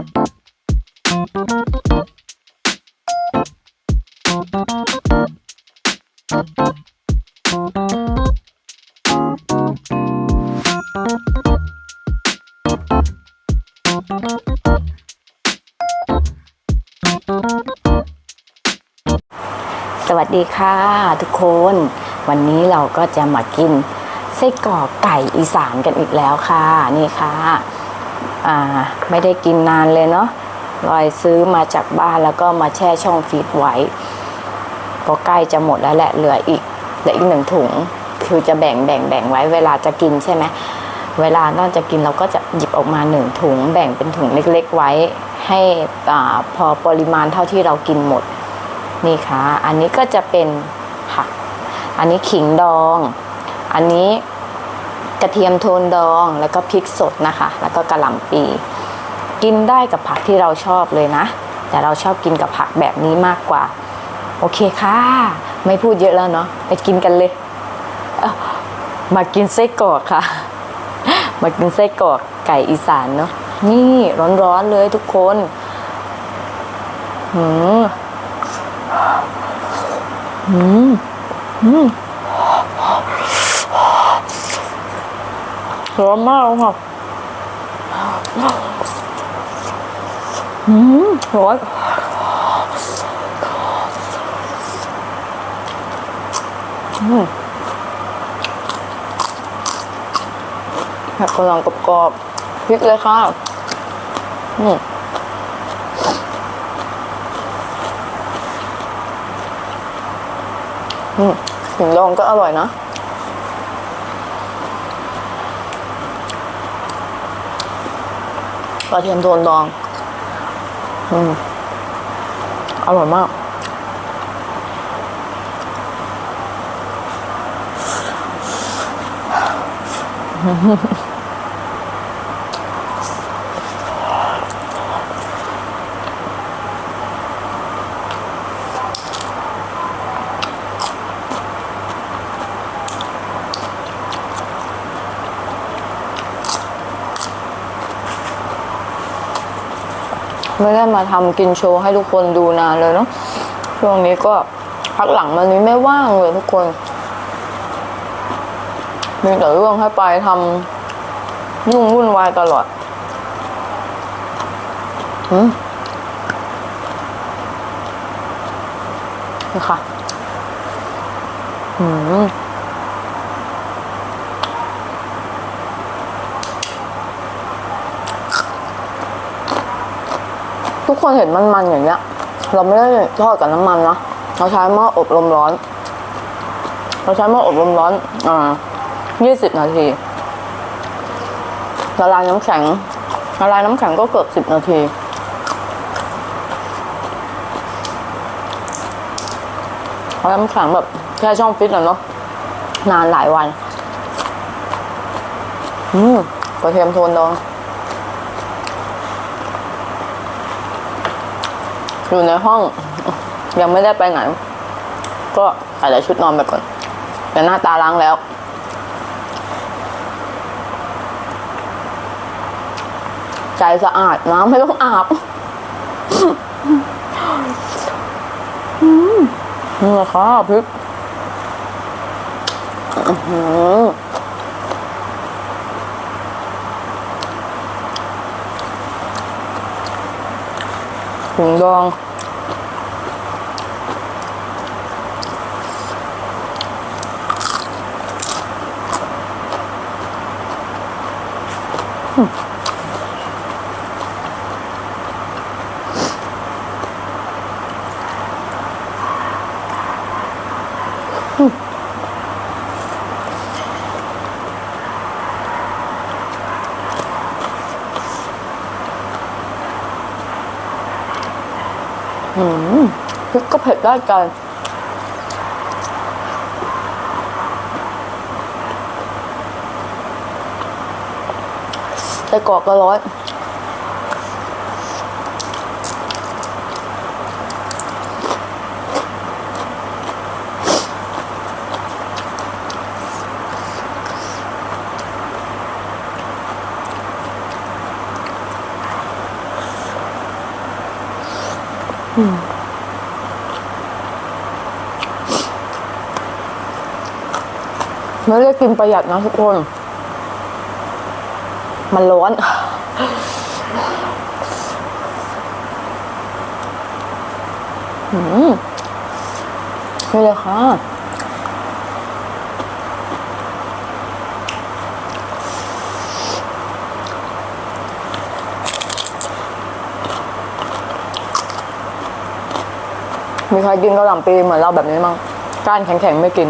สวัสดีค่ะทุกคน วันนี้เราก็จะมากินไส้กรอกไก่อีสานกันอีกแล้วค่ะ นี่ค่ะ อ่าไม่ได้กินนานเลยเนาะลอยซื้อมาจากบ้านแล้วก็มาแช่ช่องฟรีซไว้ก็ใกล้จะหมดแล้วแหละเหลืออีกเหลืออีกหนึ่งถุง คือจะแบ่งแบ่งแบ่งไว้เวลาจะกินใช่ไหมเวลาน่าจะกินเราก็จะหยิบออกมาหนึ่งถุง แบ่งเป็นถุงเล็กๆไว้ ให้อพอปริมาณเท่าที่เรากินหมด นี่ค่ะ อันนี้ก็จะเป็นผัก อันนี้ขิงดอง อันนี้ กระเทียมโทนดอง แล้วก็พริกสดนะคะ แล้วก็กระหล่ำปี กินได้กับผักที่เราชอบเลยนะ แต่เราชอบกินกับผักแบบนี้มากกว่า โอเคค่ะ ไม่พูดเยอะแล้วเนาะไปกินกันเลย มากินไส้กรอกค่ะ มากินไส้กรอกไก่อีสานเนาะนี่ร้อนๆเลยทุกคนหืมอืมอืม ร้อนมากค่ะอืมร้อนอืมแบบกำลังกรอบๆพริกเลยค่ะอืมอืมขิงดองก็อร่อยนะ กระเทียมโทนดอง อืม อร่อยมาก ไม่ได้มาทำกินโชว์ให้ทุกคนดูนานเลยเนาะช่วงนี้ก็พักหลังมันนี้ไม่ว่างเลยทุกคน มีแต่เรื่องให้ไปทำยุ่งวุ่นวายตลอดอืมนี่ค่ะอืม คนเห็นมันๆอย่างเงี้ย เราไม่ได้ทอดกับน้ำมันนะเราใช้หม้ออบลมร้อน เราใช้หม้ออบลมร้อน อ่ายี่สิบนาทีละลายน้ำแข็งละลายน้ำแข็งก็เกือบสิบนาทีเพราะน้ำแข็งแบบแค่ช่องฟิตอะเนาะนานหลายวัน อืมกระเทียมโทนดอง อยู่ในห้อง ยังไม่ได้ไปไหน ก็ใส่แต่ชุดนอนไปก่อนแต่หน้าตาล้างแล้วใจสะอาดน้ำไม่ต้องอาบอืมนี่แหละค่ะพริก อื้อ พริกก็เผ็ดได้ใจแต่กอกก็ร้อย ไม่ได้กินประหยัดนะทุกคน มันร้อน อืมนี่เลยค่ะมีใครกินกะหล่ำปีเหมือนเราแบบนี้มั้งก้านแข็งๆไม่กิน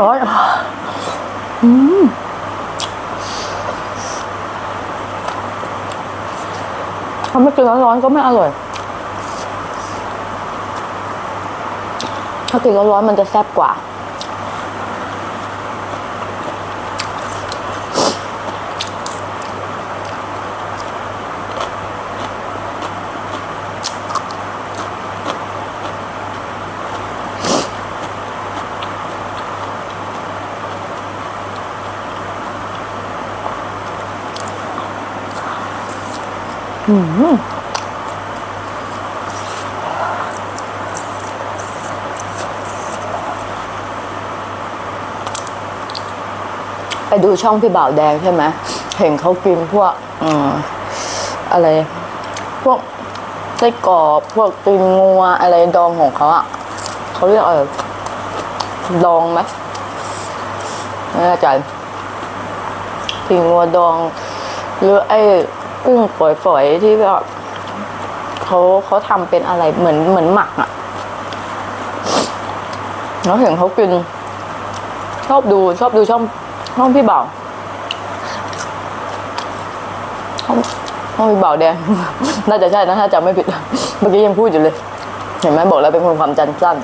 ร้อนอืมถ้าไม่กินร้อนๆก็ไม่อร่อย ถ้ากินร้อนๆมันจะแซ่บกว่า ไปดูช่องพี่บ่าวแดงใช่ไหมเห็นเขากินพวกออะไร พวกไส้กรอบพวกตีนงัวอะไรดองของเขาอะเขาเรียกอะไรดองไหมไม่แน่ใจตีนงัวดอง หรือไอ้ กุ้งฝอยๆที่แบบเขาเขาทำเป็นอะไรเหมือนเหมือนหมักอะแล้วเห็นเขากิน ชอบดูชอบดูช่องช่องพี่บ่าวช่องช่องพี่บ่าวแดง น่าจะใช่นะถ้าจำไม่ผิด เมื่อกี้ยังพูดอยู่เลย เห็นไหมบอกแล้วเป็นคนความจำสั้น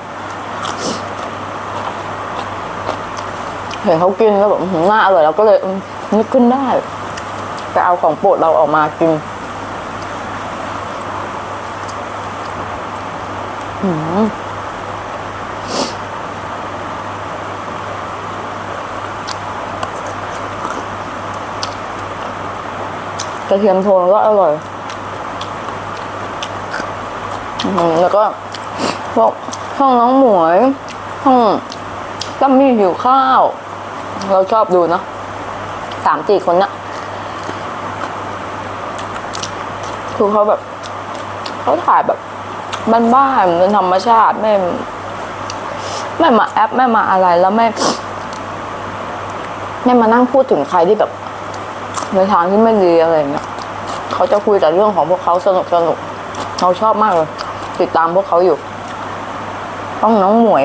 เห็นเขากินแล้วแบบน่าอร่อยเราก็เลยนึกขึ้นได้ ไปเอาของโปรดเราออกมากินอืมกระเทียมโทนก็อร่อยอแล้วก็พวกห้องน้องหมวยห้องตั้มมี่หิวข้าว เราชอบดูเนาะสามสี่คนเนะ คือเขาแบบเขาถ่ายแบบบ้านๆเป็นธรรมชาติไม่ไม่มาแอปไม่มาอะไรแล้วไม่ไม่มานั่งพูดถึงใครที่แบบ ในทางที่ไม่ดีอะไรเงี้ยเขาจะคุยแต่เรื่องของพวกเขาสนุกสนุกเราชอบมากเลยติดตามพวกเขาอยู่ ต้องน้องหมวย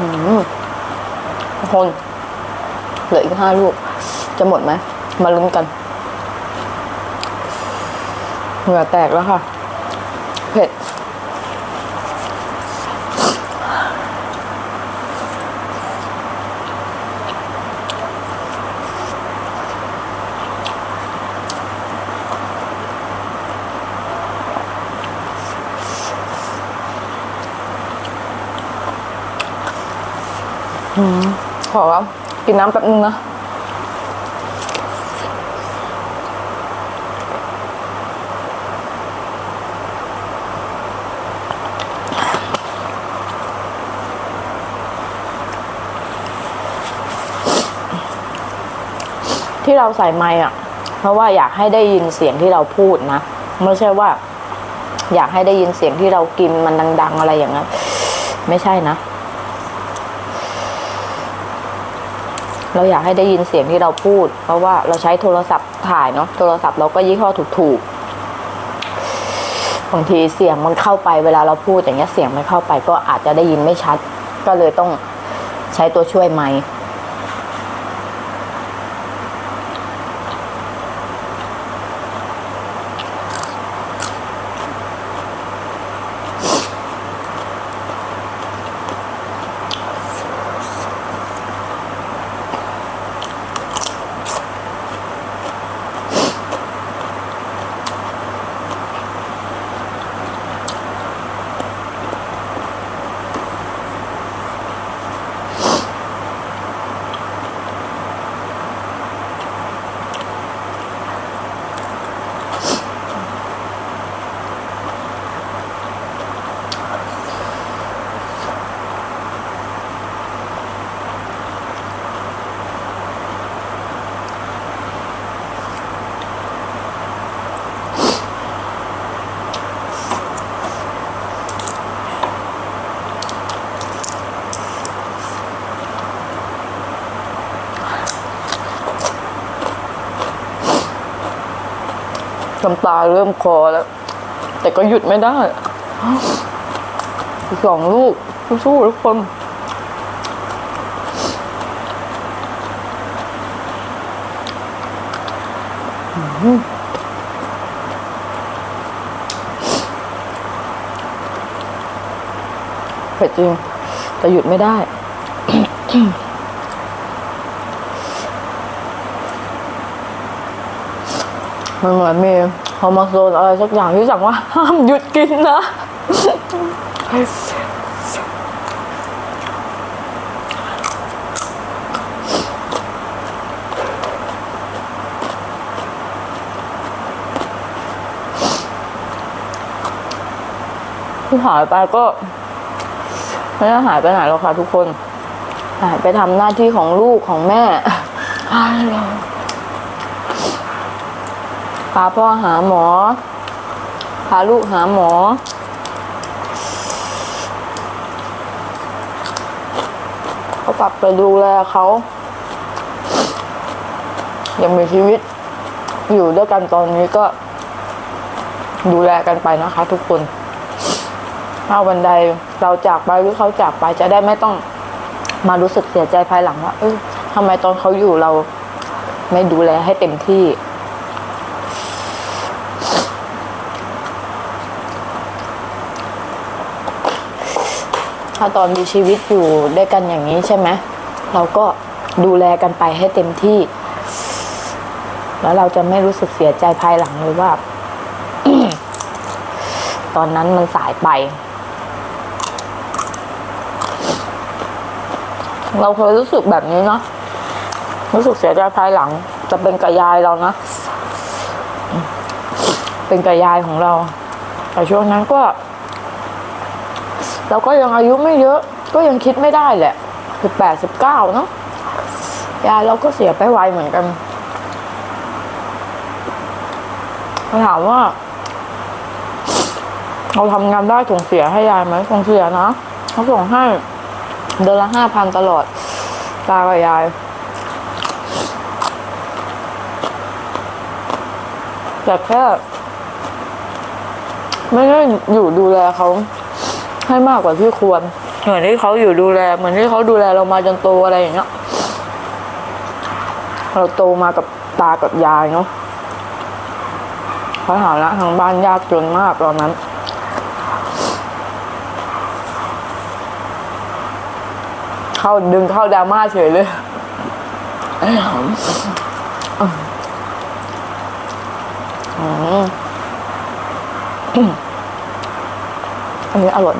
ทุก คนเหลืออีกห้าลูก จะหมดไหม มาลุ้นกัน เหงื่อแตกแล้วค่ะ เผ็ด ขอกินกินน้ำแป๊บนึงนะที่เราใส่ไมอะ เพราะว่าอยากให้ได้ยินเสียงที่เราพูดนะไม่ใช่ว่า อยากให้ได้ยินเสียงที่เรากินมันดัง ๆ อะไรอย่างนั้นไม่ใช่นะ เราอยากให้ได้ยินเสียงที่เราพูด เพราะว่าเราใช้โทรศัพท์ถ่ายเนาะโทรศัพท์เราก็ยี่ห้อถูกๆบางทีเสียงมันเข้าไปเวลาเราพูดอย่างเงี้ยเสียงมันเข้าไปก็อาจจะได้ยินไม่ชัด ก็เลยต้องใช้ตัวช่วยไมค์ น้ำตาเริ่มคอแล้ว แต่ก็หยุดไม่ได้สองลูกสู้ๆทุกคนเผ็ดจริงแต่หยุดไม่ได้ มันเหมือนมีฮอร์โมนโซนอะไรสักอย่างที่สั่งว่าห้ามหยุดกินนะ ที่หายไปก็ไม่ได้หายไปไหนหรอกค่ะทุกคน หายไปทำหน้าที่ของลูกของแม่หายเลย พาพ่อหาหมอ พาลูกหาหมอ เขากลับไปดูแลเขายังมีชีวิตอยู่ด้วยกันตอนนี้ก็ ดูแลกันไปนะคะทุกคนถ้าวันใดเราจากไปหรือเขาจากไปจะได้ไม่ต้องมารู้สึกเสียใจภายหลังว่าเออทำไมตอนเขาอยู่เราไม่ดูแลให้เต็มที่ ถ้าตอนมีชีวิตอยู่ด้วยกันอย่างนี้ใช่ไหมเราก็ดูแลกันไปให้เต็มที่ แล้วเราจะไม่รู้สึกเสียใจภายหลังเลยว่า ตอนนั้นมันสายไป เราเคยรู้สึกแบบนี้เนาะรู้สึกเสียใจภายหลัง จะเป็นกับยายเรานะ เป็นกับยายของเรา แต่ช่วงนั้นก็ เราก็ยังอายุไม่เยอะ ก็ยังคิดไม่ได้แหละสิบแปดสิบเก้าเนาะยายเราก็เสียไปไวเหมือนกันถามว่า เราทำงานได้ส่งเสียให้ยายไหมส่งเสียนะเขาส่งให้เดือนละห้าพันตลอด ตากับยายแต่แค่ไม่ได้อยู่ดูแลเขา ให้มากกว่าที่ควร เหมือนที่เขาอยู่ดูแล เหมือนที่เขาดูแลเรามาจนโตอะไรอย่างเงี้ย เราโตมากับตากับยายเนาะเพราะฐานะทางบ้านยากจนมากตอนนั้นเข้าดึงเข้าดราม่าเฉยเลยอืมอันนี้อร่อย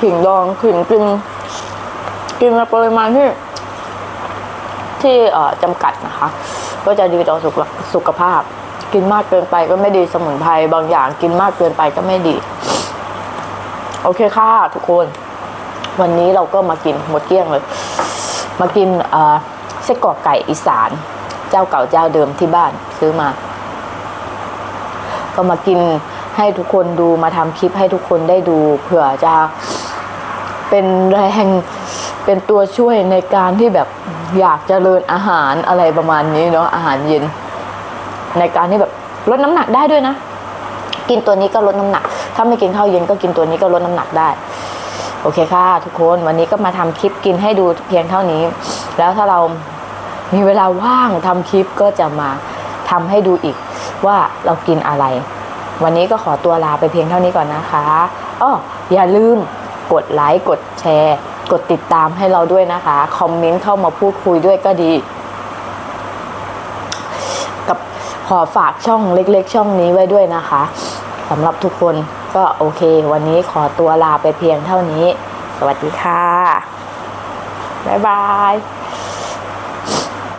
ขิงดองขิงกิน กินในปริมาณที่ ที่เออจำกัดนะคะ ก็จะดีต่อสุขสุขภาพ กินมากเกินไปก็ไม่ดีสมุนไพรบางอย่าง กินมากเกินไปก็ไม่ดี โอเคค่ะทุกคน วันนี้เราก็มากินหมดเกลี้ยงเลย มากินเส้นกรอกไก่อีสาน เจ้าเก่าเจ้าเดิมที่บ้านซื้อมา ก็มากินให้ทุกคนดูมาทำคลิปให้ทุกคนได้ดู เผื่อจะ เป็นแรงเป็นตัวช่วยในการที่แบบอยากเจริญอาหารอะไรประมาณนี้เนาะอาหารเย็น ในการที่แบบลดน้ำหนักได้ด้วยนะ กินตัวนี้ก็ลดน้ำหนัก ถ้าไม่กินข้าวเย็นก็กินตัวนี้ก็ลดน้ำหนักได้โอเคค่ะ ทุกคนวันนี้ก็มาทำคลิปกินให้ดูเพียงเท่านี้ แล้วถ้าเรามีเวลาว่างทำคลิปก็จะมาทำให้ดูอีกว่าเรากินอะไร วันนี้ก็ขอตัวลาไปเพียงเท่านี้ก่อนนะคะอ้ออย่าลืม กดไลค์กดแชร์ กดติดตามให้เราด้วยนะคะ คอมเมนต์เข้ามาพูดคุยด้วยก็ดี กับขอฝากช่องเล็ก ๆ ช่องนี้ไว้ด้วยนะคะสำหรับทุกคนก็โอเค วันนี้ขอตัวลาไปเพียงเท่านี้ สวัสดีค่ะ บ๊ายบาย